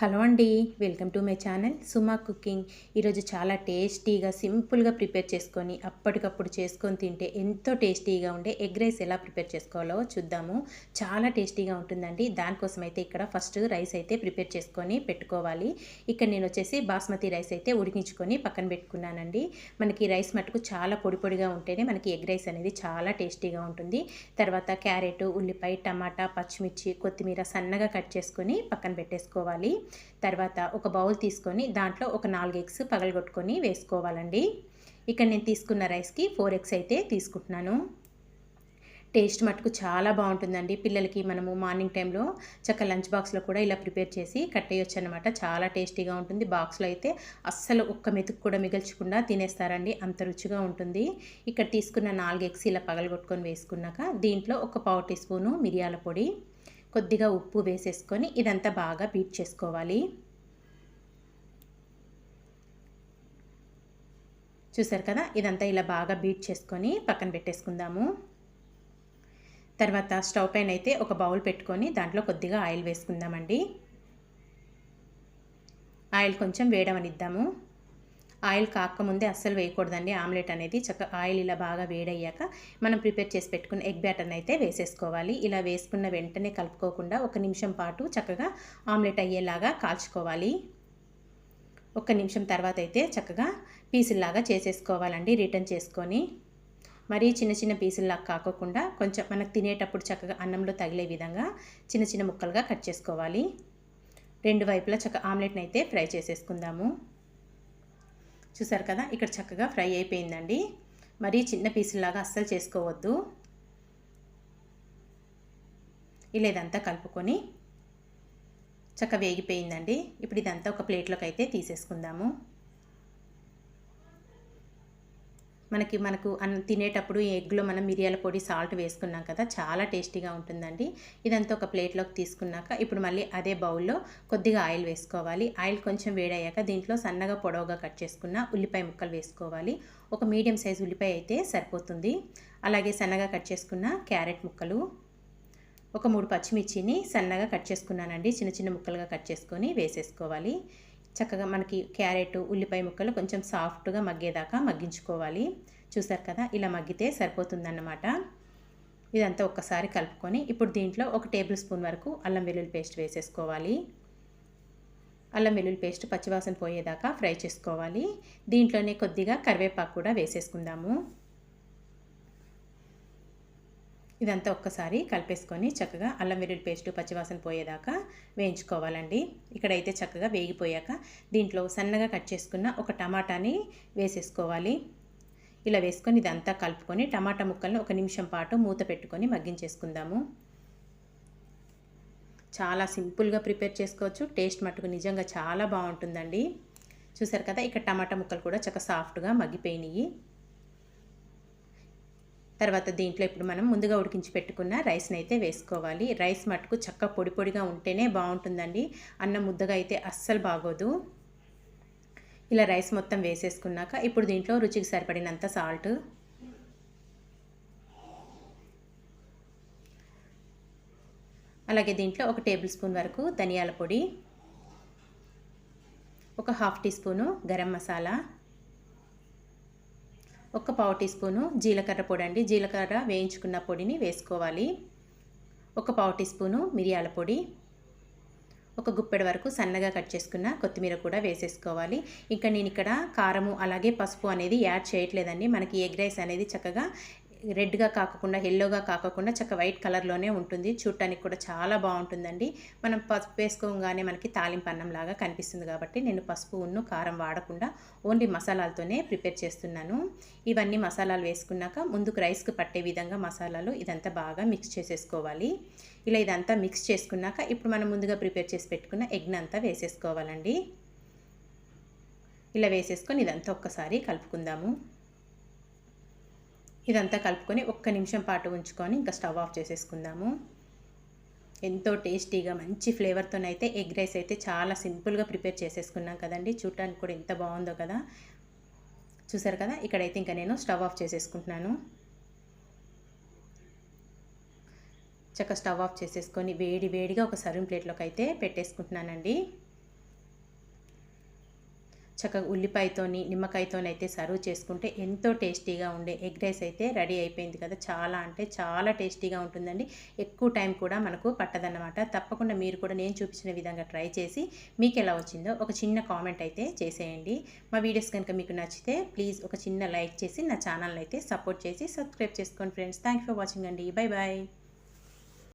Hello అండి welcome to my channel Suma cooking. ఈరోజు చాలా టేస్టీగా సింపుల్గా ప్రిపేర్ చేసుకొని అప్పటికప్పుడు చేసుకొని తింటే ఎంతో టేస్టీగా ఉండే ఎగ్ రైస్ ఎలా ప్రిపేర్ చేసుకోవాలో చూద్దాము. చాలా టేస్టీగా ఉంటుందండి. దానికోసం అయితే ఇక్కడ ఫస్ట్ రైస్ అయితే ప్రిపేర్ చేసుకొని పెట్టుకోవాలి. ఇక్కడ నేను వచ్చేసి బాస్మతి రైస్ అయితే ఉడికించుకొని పక్కన పెట్టుకున్నానండి. మనకి రైస్ మటుకు చాలా పొడి పొడిగా ఉంటేనే మనకి ఎగ్ రైస్ అనేది చాలా టేస్టీగా ఉంటుంది. తర్వాత క్యారెట్ ఉల్లిపాయ టమాటా పచ్చిమిర్చి కొత్తిమీర సన్నగా కట్ చేసుకొని పక్కన పెట్టేసుకోవాలి. తర్వాత ఒక బౌల్ తీసుకొని దాంట్లో ఒక నాలుగు ఎగ్స్ పగలగొట్టుకొని వేసుకోవాలండి. ఇక్కడ నేను తీసుకున్న రైస్కి ఫోర్ ఎగ్స్ అయితే తీసుకుంటున్నాను. టేస్ట్ మటుకు చాలా బాగుంటుందండి. పిల్లలకి మనము మార్నింగ్ టైంలో చక్క లంచ్ బాక్స్లో కూడా ఇలా ప్రిపేర్ చేసి కట్టేయచ్చు అనమాట చాలా టేస్టీగా ఉంటుంది. బాక్స్లో అయితే అస్సలు ఒక్క మెతుకు కూడా మిగల్చకుండా తినేస్తారండి. అంత రుచిగా ఉంటుంది. ఇక్కడ తీసుకున్న నాలుగు ఎగ్స్ ఇలా పగలగొట్టుకొని వేసుకున్నాక దీంట్లో ఒక పావు టీ స్పూను మిరియాల పొడి కొద్దిగా ఉప్పు వేసేసుకొని ఇదంతా బాగా బీట్ చేసుకోవాలి. చూసారు కదా? ఇదంతా ఇలా బాగా బీట్ చేసుకొని పక్కన పెట్టేసుకుందాము. తర్వాత స్టవ్ పైన అయితే ఒక బౌల్ పెట్టుకొని దాంట్లో కొద్దిగా ఆయిల్ వేసుకుందామండి. ఆయిల్ కొంచెం వేడవనిద్దాము. ఆయిల్ కాకముందే అస్సలు వేయకూడదండి. ఆమ్లెట్ అనేది చక్క ఆయిల్ ఇలా బాగా వేడయ్యాక మనం ప్రిపేర్ చేసి పెట్టుకున్న ఎగ్ బ్యాటర్ని అయితే వేసేసుకోవాలి. ఇలా వేసుకున్న వెంటనే కలుపుకోకుండా ఒక నిమిషం పాటు చక్కగా ఆమ్లెట్ అయ్యేలాగా కాల్చుకోవాలి. ఒక నిమిషం తర్వాత అయితే చక్కగా పీసుల్లాగా చేసేసుకోవాలండి. రిటర్న్ చేసుకొని మరీ చిన్న చిన్న పీసుల్లాగా కాకోకుండా కొంచెం మనకు తినేటప్పుడు చక్కగా అన్నంలో తగిలే విధంగా చిన్న చిన్న ముక్కలుగా కట్ చేసుకోవాలి. రెండు వైపులా చక్కగా ఆమ్లెట్ని అయితే ఫ్రై చేసేసుకుందాము. చూసారు కదా ఇక్కడ చక్కగా ఫ్రై అయిపోయిందండి. మరీ చిన్న పీసులాగా అస్సలు చేసుకోవద్దు. ఇలా ఇదంతా కలుపుకొని చక్క వేగిపోయిందండి. ఇప్పుడు ఇదంతా ఒక ప్లేట్లోకి అయితే తీసేసుకుందాము. మనకి మనకు అన్న తినేటప్పుడు ఈ ఎగ్లో మనం మిరియాల పొడి సాల్ట్ వేసుకున్నాం కదా చాలా టేస్టీగా ఉంటుందండి. ఇదంతా ఒక ప్లేట్లోకి తీసుకున్నాక ఇప్పుడు మళ్ళీ అదే బౌల్లో కొద్దిగా ఆయిల్ వేసుకోవాలి. ఆయిల్ కొంచెం వేడయ్యాక దీంట్లో సన్నగా పొడవుగా కట్ చేసుకున్న ఉల్లిపాయ ముక్కలు వేసుకోవాలి. ఒక మీడియం సైజ్ ఉల్లిపాయ అయితే సరిపోతుంది. అలాగే సన్నగా కట్ చేసుకున్న క్యారెట్ ముక్కలు ఒక మూడు పచ్చిమిర్చిని సన్నగా కట్ చేసుకున్నానండి. చిన్న చిన్న ముక్కలుగా కట్ చేసుకొని వేసేసుకోవాలి. చక్కగా మనకి క్యారెట్ ఉల్లిపాయ ముక్కలు కొంచెం సాఫ్ట్గా మగ్గేదాకా మగ్గించుకోవాలి. చూసారు కదా ఇలా మగ్గితే సరిపోతుందన్నమాట. ఇదంతా ఒక్కసారి కలుపుకొని ఇప్పుడు దీంట్లో ఒక టేబుల్ స్పూన్ వరకు అల్లం వెల్లుల్లి పేస్ట్ వేసేసుకోవాలి. అల్లం వెల్లుల్లి పేస్ట్ పచ్చివాసన పోయేదాకా ఫ్రై చేసుకోవాలి. దీంట్లోనే కొద్దిగా కరివేపాకు కూడా వేసేసుకుందాము. ఇదంతా ఒక్కసారి కలిపేసుకొని చక్కగా అల్లం వెల్లుల్లి పేస్ట్ పచ్చివాసన పోయేదాకా వేయించుకోవాలండి. ఇక్కడైతే చక్కగా వేగిపోయాక దీంట్లో సన్నగా కట్ చేసుకున్న ఒక టమాటాని వేసేసుకోవాలి. ఇలా వేసుకొని ఇదంతా కలుపుకొని టమాటా ముక్కలను ఒక నిమిషం పాటు మూత పెట్టుకొని మగ్గించేసుకుందాము. చాలా సింపుల్గా ప్రిపేర్ చేసుకోవచ్చు. టేస్ట్ మట్టుకు నిజంగా చాలా బాగుంటుందండి. చూసారు కదా ఇక్కడ టమాటా ముక్కలు కూడా చక్కగా సాఫ్ట్గా మగ్గిపోయినాయి. తర్వాత దీంట్లో ఇప్పుడు మనం ముందుగా ఉడికించి పెట్టుకున్న రైస్ని అయితే వేసుకోవాలి. రైస్ మటుకు చక్క పొడి పొడిగా ఉంటేనే బాగుంటుందండి. అన్నం ముద్దగా అయితే అస్సలు బాగోదు. ఇలా రైస్ మొత్తం వేసేసుకున్నాక ఇప్పుడు దీంట్లో రుచికి సరిపడినంత సాల్ట్. అలాగే దీంట్లో ఒక టేబుల్ స్పూన్ వరకు ధనియాల పొడి ఒక half teaspoon garam masala ఒక పావు టీ స్పూను జీలకర్ర పొడి అండి. జీలకర్ర వేయించుకున్న పొడిని వేసుకోవాలి. ఒక పావు టీ స్పూను మిరియాల పొడి. ఒక గుప్పెడ వరకు సన్నగా కట్ చేసుకున్న కొత్తిమీర కూడా వేసేసుకోవాలి. ఇంకా నేను ఇక్కడ కారము అలాగే పసుపు అనేది యాడ్ చేయట్లేదండి. మనకి ఎగ్ రైస్ అనేది చక్కగా రెడ్గా కాకుండా ఎల్లోగా కాకుండా చక్క వైట్ కలర్లోనే ఉంటుంది. చూడటానికి కూడా చాలా బాగుంటుందండి. మనం పసుపు వేసుకోగానే మనకి తాలింపు అన్నంలాగా కనిపిస్తుంది కాబట్టి నేను పసుపు ఉన్ను కారం వాడకుండా ఓన్లీ మసాలాలతోనే ప్రిపేర్ చేస్తున్నాను. ఇవన్నీ మసాలాలు వేసుకున్నాక ముందుకు రైస్కి పట్టే విధంగా మసాలాలు ఇదంతా బాగా మిక్స్ చేసేసుకోవాలి. ఇలా ఇదంతా మిక్స్ చేసుకున్నాక ఇప్పుడు మనం ముందుగా ప్రిపేర్ చేసి పెట్టుకున్న ఎగ్ని అంతా వేసేసుకోవాలండి. ఇలా వేసేసుకొని ఇదంతా ఒక్కసారి కలుపుకుందాము. ఇదంతా కలుపుకొని ఒక్క నిమిషం పాటు ఉంచుకొని ఇంకా స్టవ్ ఆఫ్ చేసేసుకుందాము. ఎంతో టేస్టీగా మంచి ఫ్లేవర్తోనైతే ఎగ్ రైస్ అయితే చాలా సింపుల్గా ప్రిపేర్ చేసేసుకున్నాం కదండి. చూడటానికి కూడా ఎంత బాగుందో కదా. చూసారు కదా? ఇక్కడైతే ఇంకా నేను స్టవ్ ఆఫ్ చేసేసుకుంటున్నాను. చక్క స్టవ్ ఆఫ్ చేసేసుకొని వేడి వేడిగా ఒక సర్వింగ్ ప్లేట్లోకి అయితే పెట్టేసుకుంటున్నానండి. చక్కగా ఉల్లిపాయతోని నిమ్మకాయతోని అయితే సర్వ్ చేసుకుంటే ఎంతో టేస్టీగా ఉండే ఎగ్ రైస్ అయితే రెడీ అయిపోయింది కదా. చాలా అంటే చాలా టేస్టీగా ఉంటుందండి. ఎక్కువ టైం కూడా మనకు పట్టదన్నమాట. తప్పకుండా మీరు కూడా నేను చూపించిన విధంగా ట్రై చేసి మీకు ఎలా వచ్చిందో ఒక చిన్న కామెంట్ అయితే చేసేయండి. మా వీడియోస్ కనుక మీకు నచ్చితే ప్లీజ్ ఒక చిన్న లైక్ చేసి నా ఛానల్ అయితే సపోర్ట్ చేసి సబ్స్క్రైబ్ చేసుకోండి ఫ్రెండ్స్. థ్యాంక్ ఫర్ వాచింగ్ అండి. Bye bye